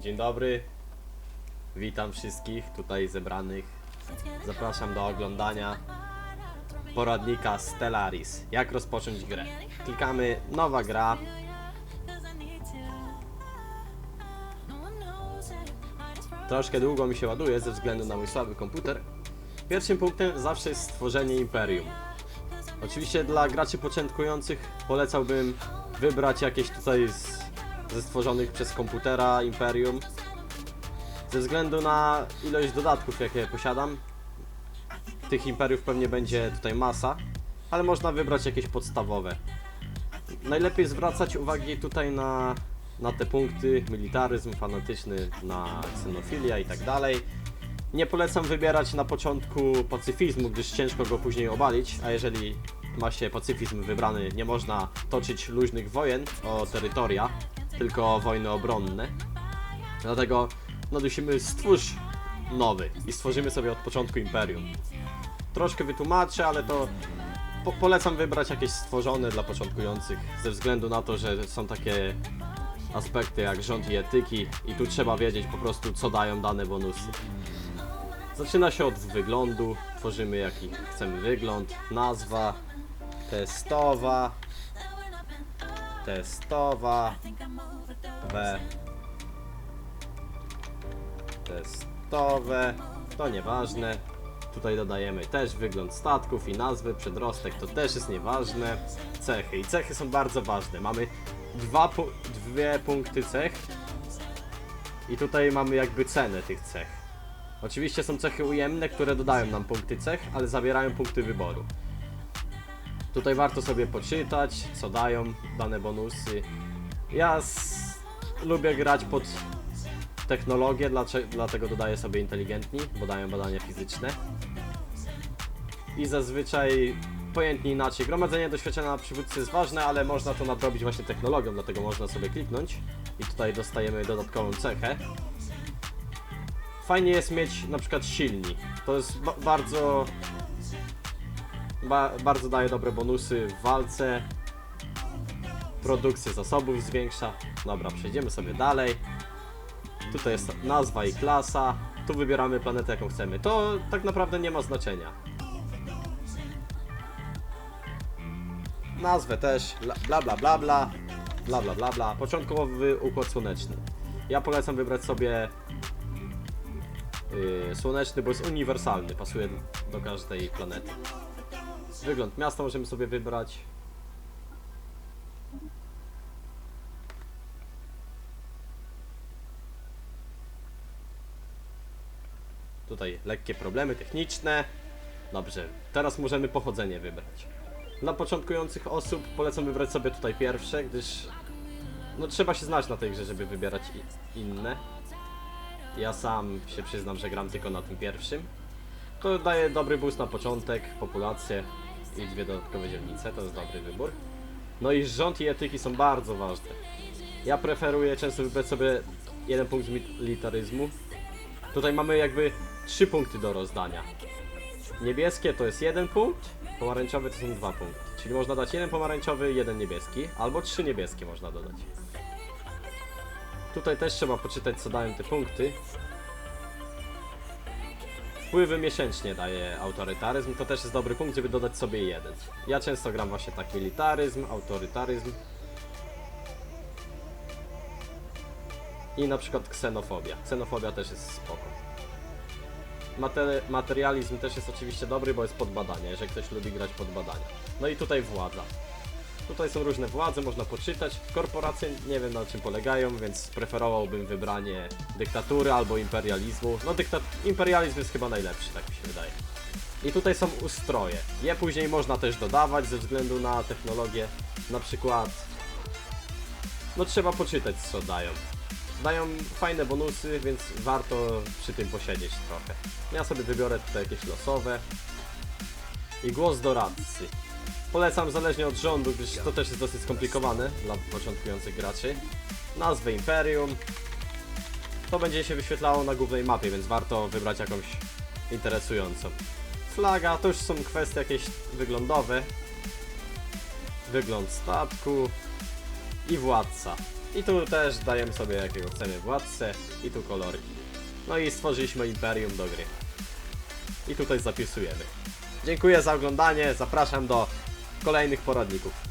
Dzień dobry. Witam wszystkich tutaj zebranych. Zapraszam do oglądania poradnika Stellaris. Jak rozpocząć grę? Klikamy nowa gra. Troszkę długo mi się ładuje ze względu na mój słaby komputer. Pierwszym punktem zawsze jest stworzenie imperium. Oczywiście dla graczy początkujących polecałbym wybrać jakieś tutaj z, ze stworzonych przez komputera imperium. Ze względu na ilość dodatków jakie posiadam, tych imperiów pewnie będzie tutaj masa, ale można wybrać jakieś podstawowe. Najlepiej zwracać uwagi tutaj na, na te punkty, militaryzm fanatyczny, na ksenofilia i tak dalej. Nie polecam wybierać na początku pacyfizmu, gdyż ciężko go później obalić, a jeżeli ma się pacyfizm wybrany, nie można toczyć luźnych wojen o terytoria, tylko wojny obronne. Dlatego no musimy stwórz nowy i stworzymy sobie od początku imperium. Troszkę wytłumaczę, ale to po polecam wybrać jakieś stworzone dla początkujących, ze względu na to, że są takie aspekty jak rząd i etyki i tu trzeba wiedzieć po prostu co dają dane bonusy. Zaczyna się od wyglądu, tworzymy jaki chcemy wygląd, nazwa, testowa, testowa, B, testowe, to nieważne. Tutaj dodajemy też wygląd statków i nazwy, przedrostek to też jest nieważne. Cechy i cechy są bardzo ważne. Mamy dwa pu dwie punkty cech i tutaj mamy jakby cenę tych cech. Oczywiście są cechy ujemne, które dodają nam punkty cech, ale zabierają punkty wyboru. Tutaj warto sobie poczytać, co dają dane bonusy. Ja lubię grać pod technologię, dlatego dodaję sobie inteligentni, bo dają badania fizyczne. I zazwyczaj pojętnie inaczej. Gromadzenie doświadczenia przywódcy jest ważne, ale można to nadrobić właśnie technologią, dlatego można sobie kliknąć i tutaj dostajemy dodatkową cechę. Fajnie jest mieć na przykład silnik. To jest ba- bardzo ba- bardzo daje dobre bonusy w walce. Produkcję zasobów zwiększa. Dobra, przejdziemy sobie dalej. Tutaj jest nazwa i klasa. Tu wybieramy planetę, jaką chcemy. To tak naprawdę nie ma znaczenia. Nazwę też, bla bla bla bla bla, bla bla bla. Początkowy układ słoneczny. Ja polecam wybrać sobie yy, słoneczny, bo jest uniwersalny, pasuje do każdej planety. Wygląd miasta możemy sobie wybrać. Tutaj lekkie problemy techniczne. Dobrze, teraz możemy pochodzenie wybrać. Dla początkujących osób polecam wybrać sobie tutaj pierwsze, gdyż no trzeba się znać na tej grze, żeby wybierać inne. Ja sam się przyznam, że gram tylko na tym pierwszym. To daje dobry boost na początek, populację i dwie dodatkowe dzielnice, to jest dobry wybór. No i rząd i etyki są bardzo ważne. Ja preferuję często wybrać sobie jeden punkt militaryzmu. Tutaj mamy jakby trzy punkty do rozdania. Niebieskie to jest jeden punkt, pomarańczowy to są dwa punkty. Czyli można dać jeden pomarańczowy jeden niebieski, albo trzy niebieskie można dodać. Tutaj też trzeba poczytać co dają te punkty. Wpływy miesięcznie daje autorytaryzm, to też jest dobry punkt, żeby dodać sobie jeden. Ja często gram właśnie tak militaryzm, autorytaryzm. I na przykład ksenofobia. Ksenofobia też jest spoko. Materi materializm też jest oczywiście dobry, bo jest pod badania, jeżeli ktoś lubi grać pod badania. No i tutaj władza. Tutaj są różne władze, można poczytać. Korporacje nie wiem na czym polegają, więc preferowałbym wybranie dyktatury albo imperializmu. No dyktat imperializm jest chyba najlepszy, tak mi się wydaje. I tutaj są ustroje. Je później można też dodawać ze względu na technologię. Na przykład... No trzeba poczytać co dają. Dają fajne bonusy, więc warto przy tym posiedzieć trochę. Ja sobie wybiorę tutaj jakieś losowe. I głos doradcy. Polecam zależnie od rządu, gdyż to też jest dosyć skomplikowane dla początkujących graczy. Nazwę Imperium. To będzie się wyświetlało na głównej mapie, więc warto wybrać jakąś interesującą. Flaga to już są kwestie jakieś wyglądowe. Wygląd statku i władca. I tu też dajemy sobie jakiego chcemy władcę i tu kolorki. No i stworzyliśmy imperium do gry. I tutaj zapisujemy. Dziękuję za oglądanie, zapraszam do kolejnych poradników.